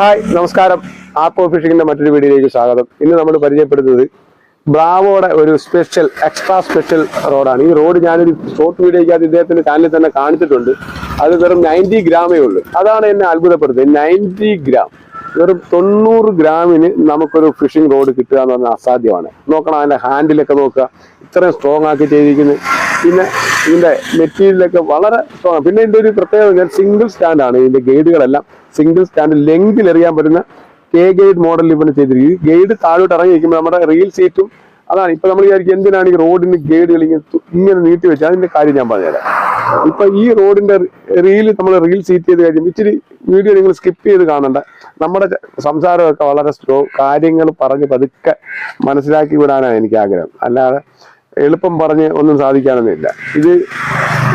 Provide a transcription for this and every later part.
Hi നമസ്കാരം. ആപ്പോ ഫിഷിങ്ങിന്റെ മറ്റൊരു വീഡിയോയിലേക്ക് സ്വാഗതം. ഇന്ന് നമ്മൾ പരിചയപ്പെടുത്തുന്നത് ബ്രാവോയുടെ ഒരു സ്പെഷ്യൽ എക്സ്ട്രാ സ്പെഷ്യൽ റോഡാണ്. ഈ റോഡ് ഞാനൊരു ഷോർട്ട് വീഡിയോയ്ക്കകത്ത് ഇദ്ദേഹത്തിന്റെ ചാനലിൽ തന്നെ കാണിച്ചിട്ടുണ്ട്. അത് വെറും നയന്റി ഗ്രാമേ ഉള്ളൂ. അതാണ് എന്നെ അത്ഭുതപ്പെടുത്തുന്നത് നയന്റി ഗ്രാം. വെറും തൊണ്ണൂറ് ഗ്രാമിന് നമുക്കൊരു ഫിഷിംഗ് റോഡ് കിട്ടുക എന്ന് പറഞ്ഞാൽ അസാധ്യമാണ്. നോക്കണം അതിന്റെ ഹാൻഡിലൊക്കെ നോക്കുക. ഇത്രയും സ്ട്രോങ് ആക്കി ചെയ്തിരിക്കുന്നത് പിന്നെ ഇതിന്റെ മെറ്റീരിയലൊക്കെ വളരെ പിന്നെ ഇതിന്റെ ഒരു പ്രത്യേകത ഞാൻ സിംഗിൾ സ്റ്റാൻഡാണ് ഇതിന്റെ ഗൈഡുകളെല്ലാം സിംഗിൾ സ്റ്റാൻഡ് ലെങ്കിൽ എറിയാൻ പറ്റുന്ന കെ ഗൈഡ് മോഡൽ ഇവന് ചെയ്തിരിക്കും. ഈ ഗൈഡ് താഴോട്ട് ഇറങ്ങി നിൽക്കുമ്പോൾ നമ്മുടെ റീൽ സീറ്റും അതാണ്. ഇപ്പൊ നമ്മൾ വിചാരിക്കും എന്തിനാണ് ഈ റോഡിന് ഗൈഡുകൾ ഇങ്ങനെ ഇങ്ങനെ നീട്ടി വെച്ചത്? അതിന്റെ കാര്യം ഞാൻ പറഞ്ഞുതരാം. ഇപ്പൊ ഈ റോഡിന്റെ റീൽ നമ്മൾ റീൽ സീറ്റ് ചെയ്ത് കഴിഞ്ഞാൽ ഇച്ചിരി വീഡിയോ നിങ്ങൾ സ്കിപ്പ് ചെയ്ത് കാണണ്ട. നമ്മുടെ സംസാരമൊക്കെ വളരെ സ്ലോ കാര്യങ്ങൾ പറഞ്ഞ് പതുക്കെ മനസ്സിലാക്കി വിടാനാണ് എനിക്ക് ആഗ്രഹം. അല്ലാതെ എളുപ്പം പറഞ്ഞ് ഒന്നും സാധിക്കാനൊന്നുമില്ല. ഇത്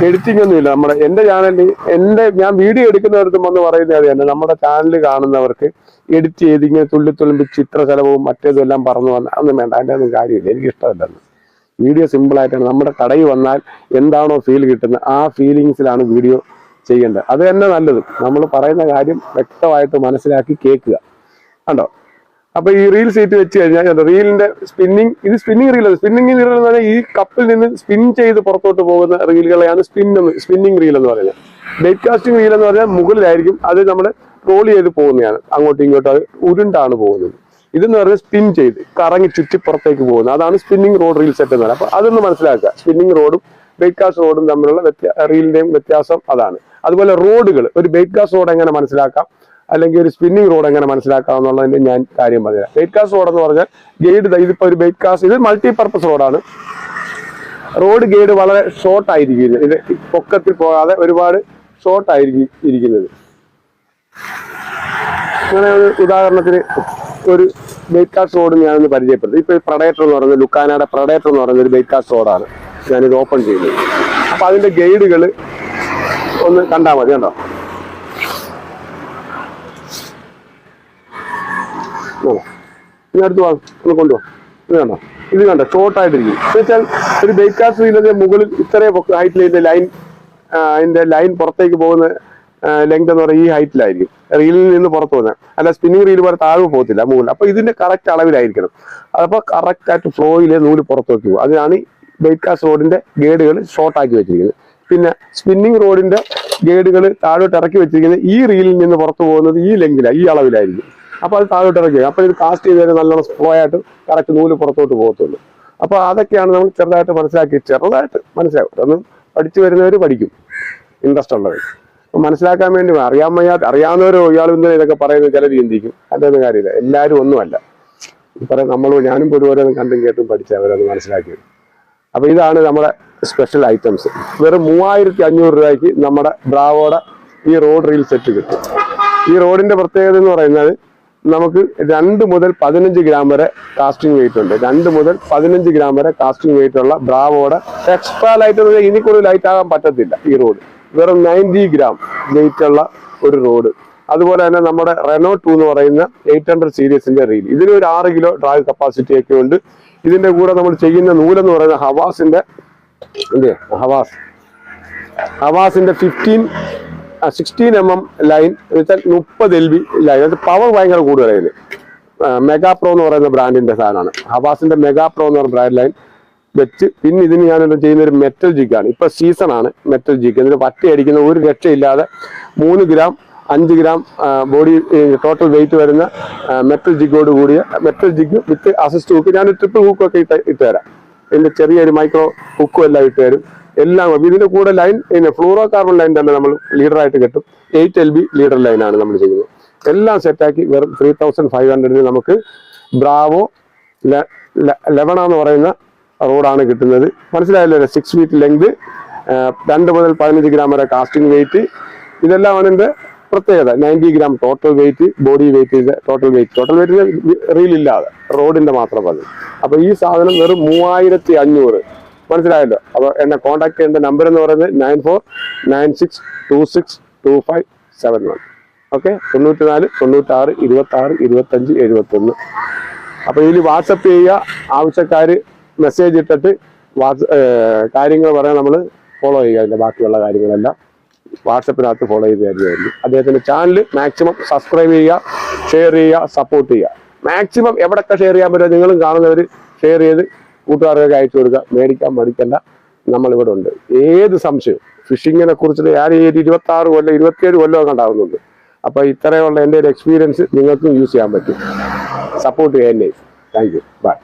എഡിറ്റിംഗ് ഒന്നുമില്ല. നമ്മുടെ എന്റെ ചാനലിൽ എന്റെ ഞാൻ വീഡിയോ എടുക്കുന്നവർക്കും വന്ന് പറയുന്നത് അത് തന്നെ. നമ്മുടെ ചാനൽ കാണുന്നവർക്ക് എഡിറ്റ് ചെയ്ത് ഇങ്ങനെ തുള്ളി ചിത്ര ചെലവും മറ്റേതും എല്ലാം പറഞ്ഞു വന്ന ഒന്നും വേണ്ട. അതിന്റെ ഒന്നും കാര്യമില്ല. എനിക്ക് ഇഷ്ടമല്ലെന്ന് വീഡിയോ സിമ്പിൾ ആയിട്ടാണ്. നമ്മുടെ കടയിൽ വന്നാൽ എന്താണോ ഫീൽ കിട്ടുന്നത് ആ ഫീലിങ്സിലാണ് വീഡിയോ ചെയ്യേണ്ടത്. അത് തന്നെ നല്ലത്. നമ്മൾ പറയുന്ന കാര്യം വ്യക്തമായിട്ട് മനസ്സിലാക്കി കേൾക്കുക. കണ്ടോ? അപ്പൊ ഈ റീൽ സീറ്റ് വെച്ച് കഴിഞ്ഞാൽ റീലിന്റെ സ്പിന്നിങ് ഇത് സ്പിന്നിങ് റീൽ സ്പിന്നിങ് റീൽ എന്ന് പറഞ്ഞാൽ ഈ കപ്പിൽ നിന്ന് സ്പിൻ ചെയ്ത് പുറത്തോട്ട് പോകുന്ന റീലുകളെയാണ് സ്പിൻ സ്പിന്നിങ് റീൽ എന്ന് പറയുന്നത്. ബൈറ്റ് കാസ്റ്റിംഗ് റീൽ എന്ന് പറഞ്ഞാൽ മുകളിലായിരിക്കും അത് നമ്മൾ ട്രോൾ ചെയ്ത് പോകുന്നതാണ്. അങ്ങോട്ടും ഇങ്ങോട്ടും അത് ഉരുണ്ടാണ് പോകുന്നത്. ഇതെന്ന് പറഞ്ഞാൽ സ്പിൻ ചെയ്ത് കറങ്ങി ചുറ്റി പുറത്തേക്ക് പോകുന്നത്. അതാണ് സ്പിന്നിങ് റോഡ് റീൽ സെറ്റ് എന്ന് പറയുന്നത്. അപ്പൊ അതൊന്ന് മനസ്സിലാക്കുക. സ്പിന്നിങ് റോഡും ബൈറ്റ് കാസ്റ്റ് റോഡും തമ്മിലുള്ള റീലിന്റെയും വ്യത്യാസം അതാണ്. അതുപോലെ റോഡുകൾ ഒരു ബൈറ്റ് കാസ്റ്റ് റോഡ് എങ്ങനെ മനസ്സിലാക്കാം? അല്ലെങ്കിൽ ഒരു സ്പിന്നിങ് റോഡ് എങ്ങനെ മനസ്സിലാക്കാം എന്നുള്ളതിന്റെ ഞാൻ കാര്യം പറഞ്ഞുതരാം. ബൈറ്റ് കാസ്റ്റ് റോഡ് എന്ന് പറഞ്ഞാൽ ഗൈഡ് ഇതിപ്പോ ഒരു ബൈറ്റ് കാസ്റ്റ് ഇത് മൾട്ടി പർപ്പസ് റോഡാണ് റോഡ് ഗൈഡ് വളരെ ഷോർട്ട് ആയിരിക്കും. ഇത് പൊക്കത്തിൽ പോകാതെ ഒരുപാട് ഷോർട്ട് ആയിരിക്കും ഇരിക്കുന്നത്. അങ്ങനെ ഒരു ഉദാഹരണത്തിന് ഒരു ബൈറ്റ് കാസ്റ്റ് റോഡ് ഞാനൊന്ന് പരിചയപ്പെടുത്തി. ഇപ്പൊ പ്രഡേറ്റർ എന്ന് പറയുന്നത് ലുക്കാനയുടെ പ്രഡേറ്റർ എന്ന് പറയുന്ന ഒരു ബൈറ്റ് കാസ്റ്റ് റോഡാണ് ഞാനിത് ഓപ്പൺ ചെയ്യുന്നത് അപ്പൊ അതിന്റെ ഗൈഡുകൾ ഒന്ന് കണ്ടാൽ മതി കണ്ടോ ഇനി അടുത്ത് വാ ഒന്ന് കൊണ്ടുപോകാം ഇത് കണ്ടോ? ഇത് കണ്ടോ? ഷോർട്ട് ആയിട്ടിരിക്കും എന്ന് വെച്ചാൽ ഒരു ബൈക്ക് കാസ്റ്റ് റീലിന്റെ മുകളിൽ ഇത്രയും ഹൈറ്റിൽ ഇതിന്റെ ലൈൻ അതിന്റെ ലൈൻ പുറത്തേക്ക് പോകുന്ന ലെങ്ത് എന്ന് പറയുന്നത് ഈ ഹൈറ്റിലായിരിക്കും റീലിൽ നിന്ന് പുറത്ത് പോകുന്നത്. അല്ല സ്പിന്നിങ് റീൽ പോലെ താഴെ പോകത്തില്ല മുകളിൽ. അപ്പൊ ഇതിന്റെ കറക്റ്റ് അളവിലായിരിക്കണം. അതപ്പോ കറക്റ്റ് ആയിട്ട് ഫ്ലോയിലെ നൂൽ പുറത്തേക്ക് പോകും അതിനാണ് ബൈക്കാസ് റോഡിന്റെ ഗേഡുകൾ ഷോർട്ട് ആക്കി വെച്ചിരിക്കുന്നത്. പിന്നെ സ്പിന്നിങ് റോഡിന്റെ ഗേഡുകൾ താഴോട്ട് ഇറക്കി വെച്ചിരിക്കുന്നത് ഈ റീലിൽ നിന്ന് പുറത്തു പോകുന്നത് ഈ ലെങ്കിലാണ് ഈ അളവിലായിരിക്കും. അപ്പൊ അത് താഴോട്ട് ഇറങ്ങി. അപ്പോൾ ഇത് കാസ്റ്റ് ചെയ്ത് കഴിഞ്ഞാൽ നല്ലോണം സ്ലോ ആയിട്ട് കറക്റ്റ് നൂൽ പുറത്തോട്ട് പോകത്തുള്ളൂ. അപ്പോൾ അതൊക്കെയാണ് നമ്മൾ ചെറുതായിട്ട് മനസ്സിലാക്കി ചെറുതായിട്ട് മനസ്സിലാക്കും അതൊന്നും പഠിച്ചു വരുന്നവർ പഠിക്കും. ഇൻട്രസ്റ്റ് ഉള്ളവർ അപ്പൊ മനസ്സിലാക്കാൻ വേണ്ടി അറിയാൻ വയ്യാത്ത അറിയാവുന്നവരോ ഇയാൾ ഇന്നലെ ഇതൊക്കെ പറയുന്നത് ചിലർ ചിന്തിക്കും. അതൊന്നും കാര്യമില്ല. എല്ലാവരും ഒന്നുമല്ല. പറയാം നമ്മൾ ഞാനും പോലും ഓരോന്നും കണ്ടും കേട്ടും പഠിച്ചവരത് മനസ്സിലാക്കി അപ്പോൾ ഇതാണ് നമ്മുടെ സ്പെഷ്യൽ ഐറ്റംസ് വെറും മൂവായിരത്തി അഞ്ഞൂറ് രൂപയ്ക്ക് നമ്മുടെ ബ്രാവോടെ ഈ റോഡ് റീൽ സെറ്റ് കിട്ടും. ഈ റോഡിന്റെ പ്രത്യേകത എന്ന് പറയുന്നത് നമുക്ക് രണ്ട് മുതൽ പതിനഞ്ച് ഗ്രാം വരെ കാസ്റ്റിംഗ് വെയിറ്റ് ഉണ്ട്. രണ്ട് മുതൽ പതിനഞ്ച് ഗ്രാം വരെ കാസ്റ്റിംഗ് വെയിറ്റ് ഉള്ള ബ്രാവോടെ എക്സ്ട്രാ ലൈറ്റ് എന്ന് പറഞ്ഞാൽ ഇനി കൂടുതൽ ലൈറ്റ് ആകാൻ പറ്റത്തില്ല ഈ റോഡ് വെറും നയന്റി ഗ്രാം വെയിറ്റ് ഉള്ള ഒരു റോഡ് അതുപോലെ തന്നെ നമ്മുടെ റെനോ ടു എന്ന് പറയുന്ന എയ്റ്റ് ഹൺഡ്രഡ് സീരീസിന്റെ റീൽ ഇതിന് ഒരു ആറ് കിലോ ഡ്രൈവ് കപ്പാസിറ്റി ഒക്കെ ഉണ്ട്. ഇതിന്റെ കൂടെ നമ്മൾ ചെയ്യുന്ന നൂലെന്ന് പറയുന്ന ഹവാസിന്റെ ഹവാസ്. ഹവാസിന്റെ fifteen sixteen M M line വെച്ചാൽ മുപ്പത് എൽ ബി ലൈൻ അത് പവർ ഭയങ്കര കൂടുതലായത് മെഗാ പ്രോ എന്ന് പറയുന്ന ബ്രാൻഡിന്റെ സാധനമാണ്. ഹവാസിന്റെ മെഗാ പ്രോ എന്ന് പറയുന്ന ബ്രാൻഡ് ലൈൻ വെച്ച് പിന്നെ ഇതിന് ഞാൻ ചെയ്യുന്ന ഒരു മെറ്റൽ ജിഗാണ് ഇപ്പൊ സീസൺ ആണ് മെറ്റൽ ജിഗ് ഇതിന് പട്ടി അടിക്കുന്ന ഒരു രക്ഷയില്ലാതെ മൂന്ന് ഗ്രാം അഞ്ച് ഗ്രാം ബോഡി ടോട്ടൽ വെയിറ്റ് വരുന്ന മെറ്റൽ ജിഗോട് കൂടിയ metal jig with assist hook ഞാൻ ട്രിപ്പിൾ ഹുക്കൊക്കെ ഇട്ട് ഇട്ടുതരാം. ഇതിന്റെ ചെറിയൊരു മൈക്രോ ഹുക്കും എല്ലാം ഇട്ട് തരും എല്ലാം ഇതിന്റെ കൂടെ ലൈൻ പിന്നെ ഫ്ലൂറോ കാർബൺ ലൈൻ തന്നെ നമ്മൾ ലീഡറായിട്ട് കിട്ടും. എയ്റ്റ് എൽ ബി ലീഡർ ലൈനാണ് നമ്മൾ ചെയ്യുന്നത്. എല്ലാം സെറ്റാക്കി വെറും ത്രീ തൗസൻഡ് ഫൈവ് ഹൺഡ്രഡിന് നമുക്ക് ബ്രാവോ ലെവണ എന്ന് പറയുന്ന റോഡാണ് കിട്ടുന്നത്. മനസ്സിലായല്ലോ സിക്സ് ഫീറ്റ് ലെങ്ത് രണ്ട് മുതൽ പതിനഞ്ച് ഗ്രാം വരെ കാസ്റ്റിംഗ് വെയിറ്റ് ഇതെല്ലാം അതിന്റെ പ്രത്യേകത. Ninety gram total weight body weight total weight total weight reel ഇല്ലാതെ റോഡിന്റെ മാത്രം പറഞ്ഞു അപ്പോൾ ഈ സാധനം വെറും മൂവായിരത്തി അഞ്ഞൂറ് മനസ്സിലായല്ലോ. അപ്പോൾ എന്നെ കോൺടാക്ട് ചെയ്യേണ്ട നമ്പർ എന്ന് പറയുന്നത് nine four nine six two six two five seven one okay തൊണ്ണൂറ്റിനാല് തൊണ്ണൂറ്റാറ് ഇരുപത്തി ആറ് ഇരുപത്തഞ്ച് എഴുപത്തൊന്ന്. അപ്പൊ ഇതിൽ വാട്സപ്പ് ചെയ്യുക. ആവശ്യക്കാർ മെസ്സേജ് ഇട്ടിട്ട് വാട്സ് കാര്യങ്ങൾ പറയാൻ നമ്മൾ ഫോളോ ചെയ്യുക അതിന്റെ ബാക്കിയുള്ള കാര്യങ്ങളെല്ലാം. വാട്സപ്പിനകത്ത് ഫോളോ ചെയ്ത് തരികയായിരുന്നു അദ്ദേഹത്തിന്റെ ചാനൽ മാക്സിമം സബ്സ്ക്രൈബ് ചെയ്യുക ഷെയർ ചെയ്യുക സപ്പോർട്ട് ചെയ്യുക. മാക്സിമം എവിടെയൊക്കെ ഷെയർ ചെയ്യാൻ പറ്റുമോ? നിങ്ങളും കാണുന്നവർ ഷെയർ ചെയ്ത് കൂട്ടുകാർക്കൊക്കെ അയച്ചു കൊടുക്കുക. മേടിക്കാൻ മടിക്കണ്ട. നമ്മളിവിടെ ഉണ്ട്. ഏത് സംശയവും. ഫിഷിങ്ങിനെ കുറിച്ച് ഞാൻ ഈ ഒരു ഇരുപത്തി ആറ് കൊല്ലം ഇരുപത്തിയേഴ് കൊല്ലമൊക്കെ ഉണ്ടാകുന്നുണ്ട് അപ്പൊ ഇത്രയുള്ള എന്റെ ഒരു എക്സ്പീരിയൻസ് നിങ്ങൾക്കും യൂസ് ചെയ്യാൻ പറ്റും. സപ്പോർട്ട് ചെയ്യാൻ താങ്ക് യു ബൈ